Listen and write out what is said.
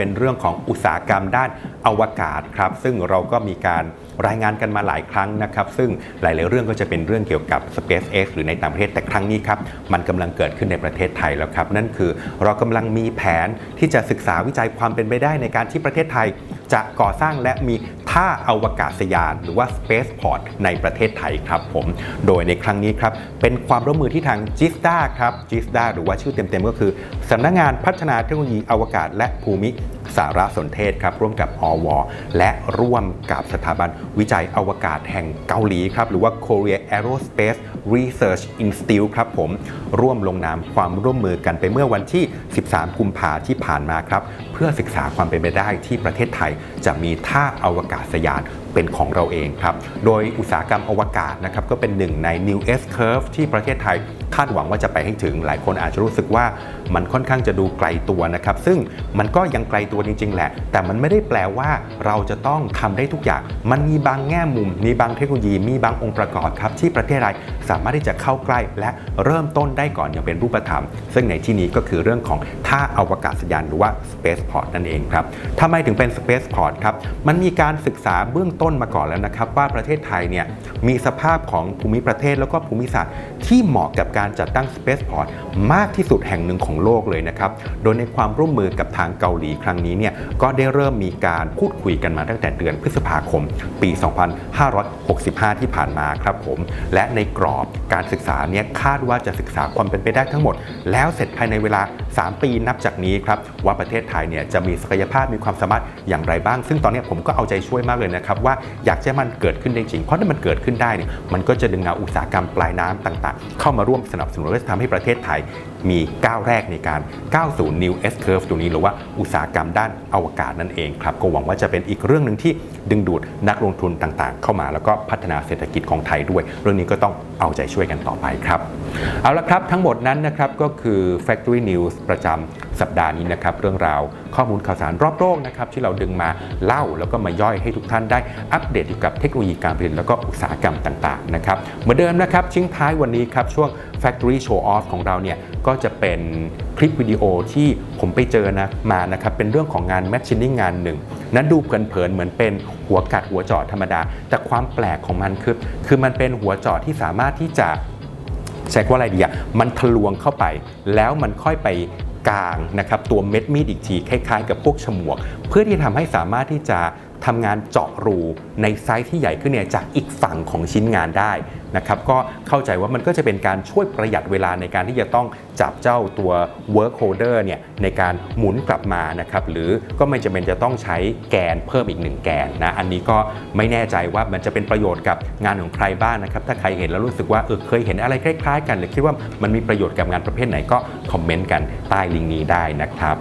เป็นเรื่องของอุตสาหกรรมด้านอวกาศครับ ซึ่งเราก็มีการรายงานกันมาหลายครั้งนะครับ ซึ่งหลาย ๆ เรื่องก็จะเป็นเรื่องเกี่ยวกับ SpaceX หรือในต่างประเทศแต่ครั้งนี้ครับ มันกำลังเกิดขึ้นในประเทศไทยแล้วครับ นั่นคือเรากำลังมีแผนที่จะศึกษาวิจัยความเป็นไปได้ในการที่ประเทศไทย จะก่อสร้างและมี ท่าอวกาศยาน หรือว่า Spaceport ในประเทศไทยครับผม โดยในครั้งนี้ครับ เป็นความร่วมมือที่ทางจิสดาครับจิสดาหรือว่าชื่อเต็มๆก็คือสำนักงานพัฒนาเทคโนโลยีอวกาศและภูมิ สารสนเทศครับร่วมกับอวและร่วมกับสถาบันวิจัยอวกาศแห่งเกาหลีครับหรือว่า Korea Aerospace Research Institute ครับผมร่วมลงนามความร่วมมือกันไปเมื่อวันที่ 13 กุมภาที่ผ่านมาครับ เพื่อศึกษาความเป็นไปได้ที่ประเทศไทยจะมีท่าอวกาศยาน เป็นของเราเองครับ โดยอุตสาหกรรมอวกาศนะครับก็เป็นหนึ่งใน New S Curve ที่ประเทศไทยคาดหวังว่าจะไปให้ถึง หลายคนอาจจะรู้สึกว่ามันค่อนข้างจะดูไกลตัวนะครับ ซึ่งมันก็ยังไกลตัวจริง ๆ แหละ แต่มันไม่ได้แปลว่าเราจะต้องทำได้ทุกอย่าง มันมีบางแง่มุม มีบางเทคโนโลยี มีบางองค์ประกอบครับที่ประเทศไทยสามารถที่จะเข้าใกล้และเริ่มต้นได้ก่อนอย่างเป็นรูปธรรม ซึ่งในที่นี้ก็คือเรื่องของท่าอวกาศยานหรือว่า Spaceport นั่นเองครับทำไมถึงเป็น Spaceport ครับ มันมีการศึกษาเบื้องต้นมาก่อนแล้วนะครับ ว่าประเทศไทยเนี่ยมีสภาพของภูมิประเทศแล้วก็ภูมิศาสตร์ที่เหมาะกับการจัดตั้ง Spaceport มากที่สุดแห่งหนึ่งของโลกเลยนะครับ โดยในความร่วมมือกับทางเกาหลีครั้งนี้เนี่ยก็ได้เริ่มมีการพูดคุยกันมาตั้งแต่เดือนพฤษภาคม ปี 2565 ที่ผ่านมาครับผม และในกรอบการศึกษาเนี่ยคาดว่าจะศึกษาความเป็นไปได้ทั้งหมด แล้วเสร็จภายในเวลา 3 ปีนับจากนี้ครับว่าประเทศไทยเนี่ยจะมีศักยภาพมีความสามารถอย่างไรบ้าง ซึ่งตอนนี้ผมก็เอาใจช่วยมากเลยนะครับว่าอยากให้มันเกิดขึ้นได้จริง เพราะถ้ามันเกิดขึ้นได้เนี่ยมันก็จะดึงเอาอุตสาหกรรมปลายน้ำต่างๆ เข้ามาร่วมสนับสนุนและจะทำให้ประเทศไทยมีก้าวแรกในการก้าวสู่ New S Curve ตรงนี้หรือว่าอุตสาหกรรมด้านอวกาศนั่นเองครับก็หวังว่าจะเป็นอีกเรื่องหนึ่งที่ดึงดูดนักลงทุนต่างๆ เข้ามาแล้วก็พัฒนาเศรษฐกิจของไทยด้วย เรื่องนี้ก็ต้องเอาใจช่วยกันต่อไปครับ เอาละครับทั้งหมดนั้นนะครับก็คือ Factory News ประจำ สัปดาห์นี้นะครับเรื่องราวข้อมูลข่าวสารรอบโลกนะครับที่เราดึงมาเล่าแล้วก็มาย่อยให้ทุกท่านได้อัปเดตเกี่ยวกับเทคโนโลยีการผลิตแล้วก็อุตสาหกรรมต่างๆนะครับเหมือนเดิมนะครับทิ้งท้ายวันนี้ครับช่วง Factory Show Off ของเราเนี่ยก็จะเป็นคลิปวิดีโอที่ผมไปเจอนะมานะครับเป็นเรื่องของงาน Matching งานหนึ่ง นั้นดูเพลินๆเหมือนเป็นหัวกัดหัวเจาะธรรมดา แต่ความแปลกของมันคือ คือมันเป็นหัวเจาะที่สามารถที่จะใช้ว่าอะไรดีอะมันทะลวงเข้าไป แล้วมันค่อยไป กลางนะครับตัวเม็ดมีดอีกทีคล้ายๆ กับพวกฉมวก เพื่อที่จะทำให้สามารถที่จะ ทำงานเจาะรูในไซส์ที่ใหญ่ขึ้นเนี่ยจากอีกฝั่งของชิ้นงานได้นะครับก็เข้าใจว่ามันก็จะเป็นการช่วยประหยัดเวลาในการที่จะต้องจับเจ้าตัว work holder เนี่ยในการหมุนกลับมานะครับหรือก็ไม่จำเป็นจะต้องใช้แกนเพิ่มอีกหนึ่งแกนนะอันนี้ก็ไม่แน่ใจว่ามันจะเป็นประโยชน์กับงานของใครบ้างนะครับถ้าใครเห็นแล้วรู้สึกว่าเออเคยเห็นอะไรคล้ายๆ กันหรือคิดว่ามันมีประโยชน์กับงานประเภทไหนก็คอมเมนต์กันใต้ลิงก์นี้ได้นะครับ